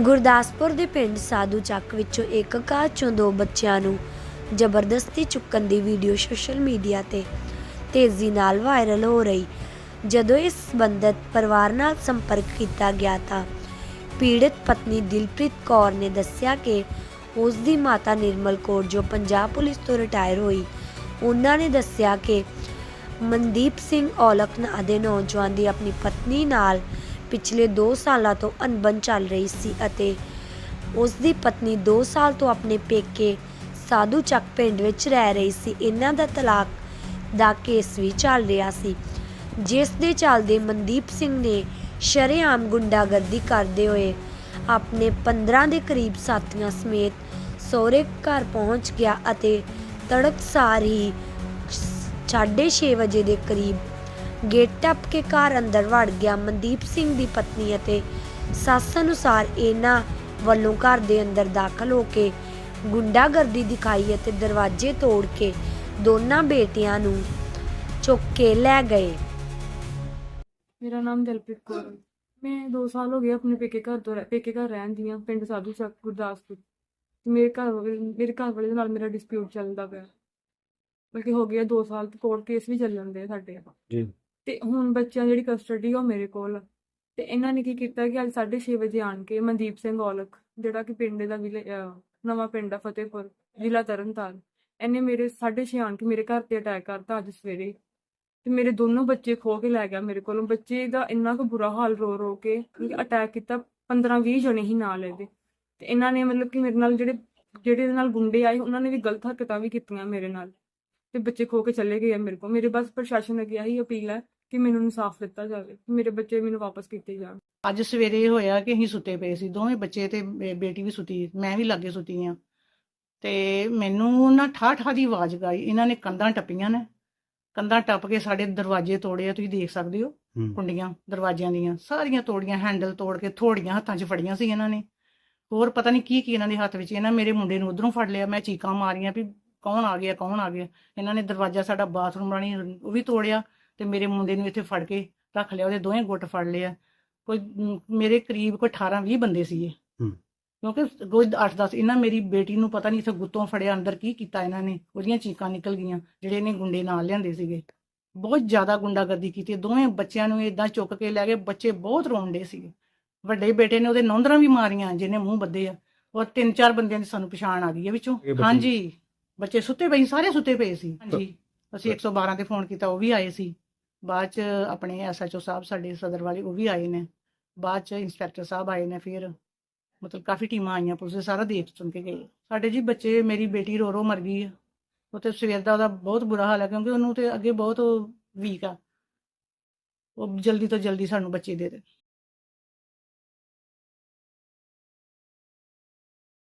ਗੁਰਦਾਸਪੁਰ ਦੇ ਪਿੰਡ ਸਾਧੂ ਚੱਕ ਵਿੱਚੋਂ ਇੱਕ ਕਾਰ ਚੋਂ ਦੋ ਬੱਚਿਆਂ ਨੂੰ ਜ਼ਬਰਦਸਤੀ ਚੁੱਕਣ ਦੀ ਵੀਡੀਓ ਸੋਸ਼ਲ ਮੀਡੀਆ ਤੇ ਤੇਜ਼ੀ ਨਾਲ ਵਾਇਰਲ ਹੋ ਰਹੀ। ਜਦੋਂ ਇਸ ਸੰਬੰਧਤ ਪਰਿਵਾਰ ਨਾਲ ਸੰਪਰਕ ਕੀਤਾ ਗਿਆ ਤਾਂ ਪੀੜਤ ਪਤਨੀ ਦਿਲਪ੍ਰੀਤ ਕੌਰ ਨੇ ਦੱਸਿਆ ਕਿ ਉਸ ਦੀ ਮਾਤਾ ਨਿਰਮਲ ਕੌਰ, ਜੋ ਪੰਜਾਬ ਪੁਲਿਸ ਤੋਂ ਰਿਟਾਇਰ ਹੋਈ, ਉਹਨਾਂ ਨੇ ਦੱਸਿਆ ਕਿ ਮਨਦੀਪ ਸਿੰਘ ਔਲਖ ਨਾਂ ਦੇ ਨੌਜਵਾਨ ਦੀ ਆਪਣੀ ਪਤਨੀ ਨਾਲ ਪਿਛਲੇ 2 ਸਾਲਾਂ ਤੋਂ ਅਣਬਣ ਚੱਲ ਰਹੀ ਸੀ ਅਤੇ ਉਸ ਦੀ ਪਤਨੀ 2 ਸਾਲ ਤੋਂ ਆਪਣੇ ਪੇਕੇ ਸਾਧੂ ਚੱਕ ਪਿੰਡ ਵਿੱਚ ਰਹਿ ਰਹੀ ਸੀ। ਇਹਨਾਂ ਦਾ ਤਲਾਕ ਦਾ ਕੇਸ ਵੀ ਚੱਲ ਰਿਹਾ ਸੀ, ਜਿਸ ਦੇ ਚੱਲਦੇ ਮਨਦੀਪ ਸਿੰਘ ਨੇ ਸ਼ਰੇਆਮ ਗੁੰਡਾਗਰਦੀ ਕਰਦੇ ਹੋਏ ਆਪਣੇ 15 ਦੇ ਕਰੀਬ ਸਾਥੀਆਂ ਸਮੇਤ ਸਹੁਰੇ ਘਰ ਪਹੁੰਚ ਗਿਆ ਅਤੇ ਤੜਕਸਾਰ ਹੀ 6:30 ਵਜੇ ਦੇ ਕਰੀਬ ਗੇਟ ਟੱਪ ਕੇ ਘਰ ਅੰਦਰ ਵੜ ਗਿਆ। ਮਨਦੀਪ ਸਿੰਘ ਦੀ ਪਤਨੀ ਅਤੇ ਸੱਸ ਅਨੁਸਾਰ ਇਹਨਾਂ ਵੱਲੋਂ ਘਰ ਦੇ ਅੰਦਰ ਦਾਖਲ ਹੋ ਕੇ ਗੁੰਡਾਗਰਦੀ ਦਿਖਾਈ ਅਤੇ ਦਰਵਾਜ਼ੇ ਤੋੜ ਕੇ ਦੋਨਾਂ ਬੇਟੀਆਂ ਨੂੰ ਚੁੱਕ ਕੇ ਲੈ ਗਏ। ਮੇਰਾ ਨਾਮ ਦਿਲਪ੍ਰੀਤ ਕੌਰ ਹੈ। ਮੈਂ 2 ਸਾਲ ਹੋ ਗਏ ਆਪਣੇ ਪੇਕੇ ਘਰ ਤੋਂ ਰਹਿ- ਪੇਕੇ ਘਰ ਰਹਿਣ ਦੀ ਹਾਂ ਪਿੰਡ ਸਾਧੂ ਚੱਕ ਗੁਰਦਾਸਪੁਰ। ਤੇ ਮੇਰੇ ਘਰ ਵਾਲੇ ਮੇਰੇ ਘਰ ਵਾਲੇ ਦੇ ਨਾਲ ਮੇਰਾ ਡਿਸਪਿਊਟ ਚੱਲਦਾ ਪਿਆ। ਬਲਕਿ ਹੋ ਗਿਆ 2 ਸਾਲ ਤੋਂ ਕੋਰਟ ਕੇਸ ਵੀ ਚੱਲਣ ਦੇ ਸਾਡੇ। ਜੀ। ਤੇ ਹੁਣ ਬੱਚਿਆਂ ਦੀ ਜਿਹੜੀ ਕਸਟਡੀ ਆ ਉਹ ਮੇਰੇ ਕੋਲ ਤੇ ਇਹਨਾਂ ਨੇ ਕੀ ਕੀਤਾ ਕਿ ਅੱਜ 6:30 ਵਜੇ ਆਣ ਕੇ ਮਨਦੀਪ ਸਿੰਘ ਔਲਖ, ਜਿਹੜਾ ਕਿ ਪਿੰਡ ਦਾ ਵਿਲੇ ਨਵਾਂ ਪਿੰਡ ਆ ਫਤਿਹਪੁਰ, ਜ਼ਿਲ੍ਹਾ ਤਰਨਤਾਰਨ, ਇਹਨੇ ਮੇਰੇ 6:30 ਆਣ ਕੇ ਮੇਰੇ ਘਰ ਤੇ ਅਟੈਕ ਕਰਤਾ ਅੱਜ ਸਵੇਰੇ। ਤੇ ਮੇਰੇ ਦੋਨੋਂ ਬੱਚੇ ਖੋ ਕੇ ਲੈ ਗਿਆ ਮੇਰੇ ਕੋਲੋਂ। ਬੱਚੇ ਦਾ ਇੰਨਾ ਕੁ ਬੁਰਾ ਹਾਲ ਰੋ ਰੋ ਕੇ ਅਟੈਕ ਕੀਤਾ 15 20 ਜਣੇ ਹੀ ਨਾਲ ਇਹਦੇ। ਤੇ ਇਹਨਾਂ ਨੇ ਮਤਲਬ ਕਿ ਮੇਰੇ ਨਾਲ ਜਿਹੜੇ ਜਿਹੜੇ ਨਾਲ ਗੁੰਡੇ ਆਏ, ਉਹਨਾਂ ਨੇ ਵੀ ਗਲਤ ਹਰਕਤਾਂ ਵੀ ਕੀਤੀਆਂ ਮੇਰੇ ਨਾਲ। ਤੇ ਬੱਚੇ ਖੋ ਕੇ ਚਲੇ ਗਏ ਆ ਮੇਰੇ ਕੋਲ। ਮੇਰੇ ਬਸ ਪ੍ਰਸ਼ਾਸਨ ਅੱਗੇ ਆਹੀ ਅਪੀਲ ਹੈ ਕਿ ਮੈਨੂੰ ਇਨਸਾਫ ਦਿੱਤਾ ਜਾਵੇ ਕਿ ਮੇਰੇ ਬੱਚੇ ਮੈਨੂੰ ਵਾਪਸ ਕੀਤੇ ਜਾਣ। ਅੱਜ ਸਵੇਰੇ ਇਹ ਹੋਇਆ ਕਿ ਅਸੀਂ ਸੁੱਤੇ ਪਏ ਸੀ ਦੋਵੇਂ ਬੱਚੇ ਤੇ ਬੇ- ਬੇਟੀ ਵੀ ਸੁੱਤੀ ਮੈਂ ਵੀ ਲਾਗੇ ਸੁੱਤੀ ਆ। ਤੇ ਮੈਨੂੰ ਨਾ ਠਾ ਠਾ ਦੀ ਆਵਾਜ਼ ਗਾਈ ਇਹਨਾਂ ਨੇ ਕੰਧਾਂ ਟੱਪੀਆਂ ਨੇ। ਕੰਧਾਂ ਟੱਪ ਕੇ ਸਾਡੇ ਦਰਵਾਜ਼ੇ ਤੋੜੇ ਆ ਤੁਸੀਂ ਦੇਖ ਸਕਦੇ ਹੋ ਹੂੰ। ਕੁੰਡੀਆਂ ਦਰਵਾਜ਼ਿਆਂ ਦੀਆਂ ਸਾਰੀਆਂ ਤੋੜੀਆਂ ਹੈਂਡਲ ਤੋੜ ਕੇ ਥੋੜੀਆਂ ਹੱਥਾਂ 'ਚ ਫੜੀਆਂ ਸੀ ਇਹਨਾਂ ਨੇ। ਹੋਰ ਪਤਾ ਨਹੀਂ ਕੀ ਕੀ ਇਹਨਾਂ ਦੇ ਹੱਥ ਵਿੱਚ ਇਹਨਾਂ ਮੇਰੇ ਮੁੰਡੇ ਨੂੰ ਉਧਰੋਂ ਫੜ ਲਿਆ ਮੈਂ ਚੀਕਾਂ ਮਾਰੀਆਂ ਵੀ ਕੌਣ ਆ ਗਿਆ ਕੌਣ ਆ ਗਿਆ। ਇਹਨਾਂ ਨੇ ਦਰਵਾਜ਼ਾ ਸਾਡਾ ਬਾਥਰੂਮ ਵਾਲੀ ਉਹ ਵੀ ਤੋੜਿਆ ਤੇ ਮੇਰੇ ਮੁੰਡੇ ਨੂੰ ਇੱਥੇ ਫੜ ਕੇ ਰੱਖ ਲਿਆ ਉਹਦੇ ਦੋਵੇਂ ਗੁੱਟ ਫੜ ਲਿਆ ਕੋਈ ਮੇਰੇ ਕਰੀਬ ਕੋਈ 18 20 ਬੰਦੇ ਸੀਗੇ। ਕਿਉਂਕਿ ਕੋਈ 8 10 ਇਹਨਾਂ ਮੇਰੀ ਬੇਟੀ ਨੂੰ ਪਤਾ ਨਹੀਂ ਇੱਥੇ ਗੁੱਤੋਂ ਫੜਿਆ ਅੰਦਰ ਕੀ ਕੀਤਾ ਇਹਨਾਂ ਨੇ ਉਹਦੀਆਂ ਚੀਕਾਂ ਨਿਕਲ ਗਈਆਂ ਜਿਹੜੇ ਇਹਨੇ ਗੁੰਡੇ ਨਾਲ ਲਿਆਂਦੇ ਸੀਗੇ। ਬਹੁਤ ਜ਼ਿਆਦਾ ਗੁੰਡਾਗਰਦੀ ਕੀਤੀ ਦੋਵੇਂ ਬੱਚਿਆਂ ਨੂੰ ਇਦਾਂ ਚੁੱਕ ਕੇ ਲੈ ਗਏ ਬੱਚੇ ਬਹੁਤ ਰੋਂਦੇ ਸੀਗੇ। ਵੱਡੇ ਬੇਟੇ ਨੇ ਉਹਦੇ ਨੌਂਦਰਾਂ ਵੀ ਮਾਰੀਆਂ ਜਿਹਨੇ ਮੂੰਹ ਬੱਦੇ ਆ ਔਰ ਤਿੰਨ ਚਾਰ ਬੰਦਿਆਂ ਦੀ ਸਾਨੂੰ ਪਛਾਣ ਆ ਗਈ ਹੈ ਵਿੱਚੋਂ। ਹਾਂਜੀ ਬੱਚੇ ਸੁੱਤੇ ਪਏ ਸਾਰੇ ਸੁੱਤੇ ਪਏ ਸੀ। ਹਾਂਜੀ ਅਸੀਂ 112 ਤੇ ਫੋਨ ਕੀਤਾ ਉਹ ਵੀ ਆਏ ਸੀ। ਬਾਅਦ ਚ ਆਪਣੇ ਐਸਐਚਓ ਸਾਹਿਬ ਸਾਡੇ ਸਦਰ ਵਾਲੇ ਉਹ ਵੀ ਆਏ ਨੇ। ਬਾਅਦ ਚ ਇੰਸਪੈਕਟਰ ਸਾਹਿਬ ਆਏ ਨੇ ਫਿਰ। ਮਤਲਬ ਕਾਫੀ ਟੀਮਾਂ ਆਈਆਂ ਪੁਲਿਸ ਦੇ, ਸਾਰਾ ਦੇਖ ਸੁਣ ਕੇ ਗਏ। ਸਾਡੇ ਜੀ ਬੱਚੇ, ਮੇਰੀ ਬੇਟੀ ਰੋ ਰੋ ਮਰ ਗਈ ਆ। ਉਹ ਤੇ ਸਵੇਰ ਦਾ ਉਹਦਾ ਬਹੁਤ ਬੁਰਾ ਹਾਲ ਹੈ ਕਿਉਂਕਿ ਉਹਨੂੰ ਤੇ ਅੱਗੇ ਬਹੁਤ ਵੀਕ ਆ। ਉਹ ਜਲਦੀ ਤੋਂ ਜਲਦੀ ਸਾਨੂੰ ਬੱਚੇ ਦੇ ਦੇ।